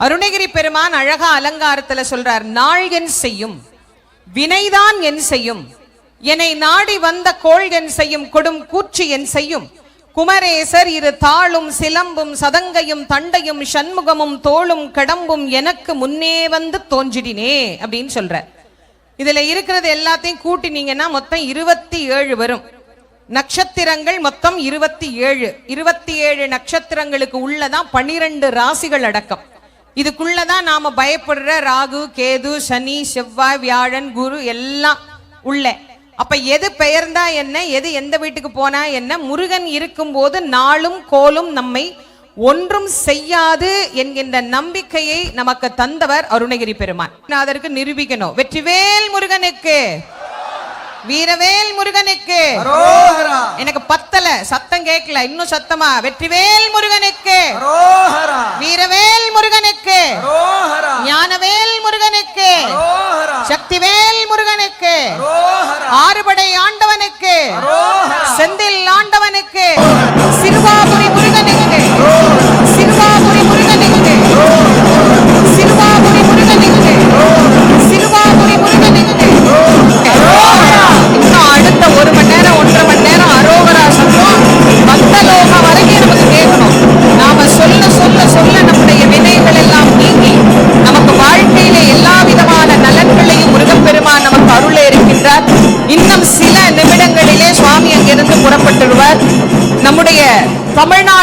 அருணகிரி பெருமான் அழகா அலங்காரத்துல சொல்றார் நாள் என் செய்யும் வினைதான் என் செய்யும் என்னை நாடி வந்த கோள் என் செய்யும் கொடும் கூற்று என் செய்யும் குமரேசர் இரு தாளும் சிலம்பும் சதங்கையும் தண்டையும் சண்முகமும் தோளும் கடம்பும் எனக்கு முன்னே வந்து தோன்றிடினே அப்படின்னு சொல்ற இதுல இருக்கிறது எல்லாத்தையும் கூட்டினீங்கன்னா மொத்தம் இருபத்தி ஏழு வரும். நட்சத்திரங்கள் மொத்தம் இருபத்தி ஏழு. இருபத்தி ஏழு நட்சத்திரங்களுக்கு உள்ளதான் பனிரெண்டு ராசிகள் அடக்கம். இதுக்குள்ளதான் நாம பயப்படுற ராகு கேது சனி செவ்வாய் வியாழன் குரு எல்லாம் உள்ள. அப்ப எது பெயர்ந்தா என்ன எது எந்த வீட்டுக்கு போனா என்ன முருகன் இருக்கும் போது நாளும் கோலும் நம்மை ஒன்றும் செய்யாது என்கின்ற நம்பிக்கையை நமக்கு தந்தவர் அருணகிரி பெருமான் அதற்கு நிரூபிக்கணும். வெற்றிவேல் முருகனுக்கு. வீரவேல் முருகனுக்கு. எனக்கு பத்தல சத்தம் கேட்கல இன்னும் சத்தமா? வெற்றிவேல் முருகனுக்கு. வீரவேல் முருகனுக்கு. ஞானவேல் முருகனுக்கு. சக்திவேல்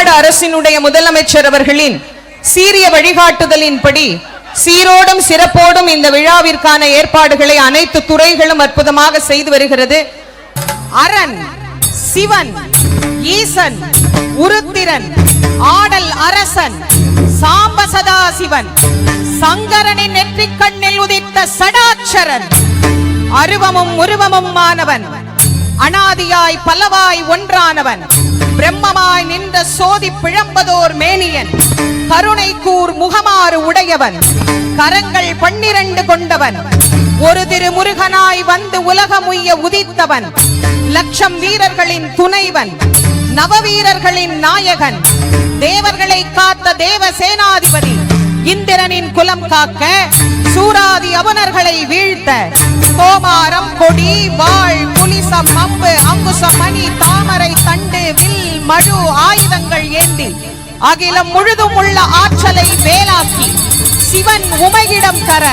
தமிழ்நாடு அரசினுடைய முதலமைச்சர் அவர்களின் சீரிய வழிகாட்டுதலின்படி சீரோடும் சிறப்போடும் இந்த விழாவிற்கான ஏற்பாடுகளை அனைத்து துறைகளும் அற்புதமாக செய்து வருகிறது. அரண் சிவன் ஈசன் உருத்திரன் ஆடல் அரசன் சாம்ப சதாசிவன் சங்கரனின் நெற்றிக் கண்ணில் உதித்த சடாட்சரன் அருவமும் உருவமும் மாணவன் அனாதியாய் பலவாய் ஒன்றானவன். பிரம்மமாய் நின்ற சோதி பிழம்பதோர் மேனியன். கருணை கூர் முகமாறு உடையவன். கரங்கள் பன்னிரண்டு கொண்டவன். ஒரு திரு முருகனாய் வந்து உலகமுய்ய உதித்தவன். லட்சம் வீரர்களின் துணைவன். நவவீரர்களின் நாயகன். தேவர்களை காத்த தேவ சேனாதிபதி. இந்திரனின் குலம் காக்க சூராதி அவனர்களை வீழ்த்த. கோமாரம் கொடி வாழ் புலிசம் அம்பு அங்குசம் மணி தாமரை தண்டு வில் மழு ஆயுதங்கள் ஏந்தி. அகிலம் முழுதும் உள்ள ஆற்றலை வேலாக்கி சிவன் உமையிடம் தர.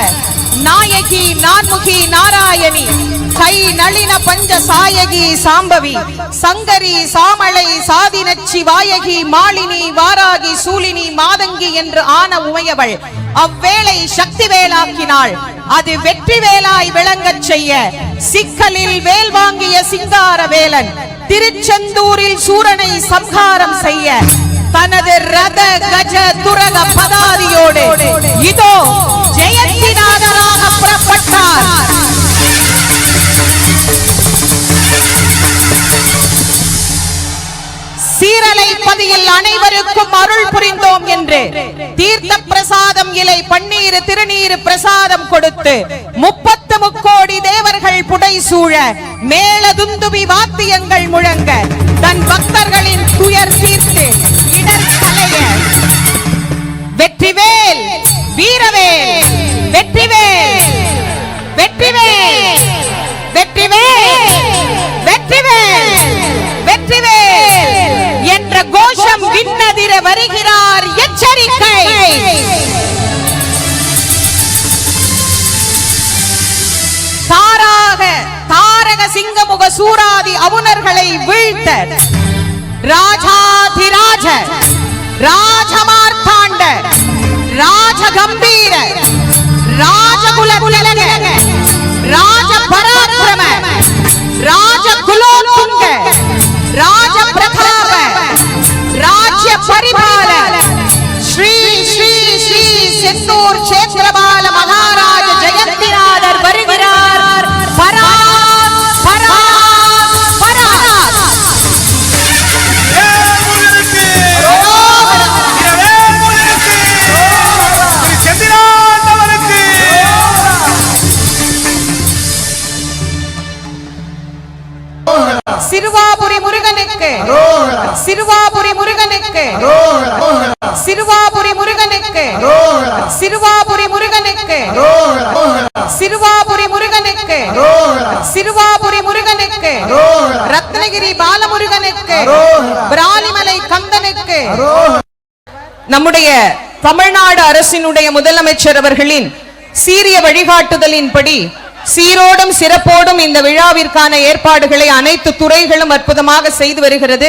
நாயகி நான்முகி நாராயணி கை நளின பஞ்ச சாயகி சாம்பவி சங்கரி சாமளை சாதினச்சி வாயகி மாலினி வாராகி சூலினி மாதங்கி என்று ஆன உமையவள் அவ்வேளை சக்தி வேலாக்கினாள். அது வெற்றி வேலாய் விளங்கச் செய்ய சிக்கலில் வேல் வாங்கிய சிங்கார வேலன் திருச்செந்தூரில் சூரனை சம்ஹாரம் செய்ய தனது ரத கஜ துரக பதாதியோடு இதோ ஜெயந்திநாதனாக புறப்பட்டார். சீரலை அனைவருக்கும் அருள் புரிந்தோம் என்று. தீர்த்த பிரசாதம் இலை பன்னீர் திருநீர் பிரசாதம் கொடுத்து முப்பத்து முக்கோடி தேவர்கள் புடை சூழ மேலதுந்துவி வாத்தியங்கள் முழங்க. தன் பக்தர்களின் துயர் தீர்த்து இடர் களைய கோஷம் விண்ணதிர வருகிறார் எச்சரிக்கை. தாராக தாரக சிங்கமுக சூராதி அவுணர்களை வீழ்த்த ராஜாதிராஜ ராஜமார்த்தாண்ட ராஜகம்பீர ராஜகுல திலக செந்தூர் சேத்திரபால மகாராஜ ஜெயந்திநாதர் வருகிறார். பரா பரா சிறுவாபுரி முருகனுக்கு சிறுவாபுரி முருகனுக்கு சிறுவாபுரி முருகனுக்கு சிறுவாபுரி முருகனுக்கு சிறுவாபுரி முருகனுக்கு சிறுவாபுரி முருகனுக்கு ரத்னகிரி பாலமுருகனுக்கு. பிராலிமலை கந்தனுக்கு நம்முடைய தமிழ்நாடு அரசினுடைய முதலமைச்சர் அவர்களின் சீரிய வழிகாட்டுதலின்படி சீரோடும் சிறப்போடும் இந்த விழாவிற்கான ஏற்பாடுகளை அனைத்து துறைகளும் அற்புதமாக செய்து வருகிறது.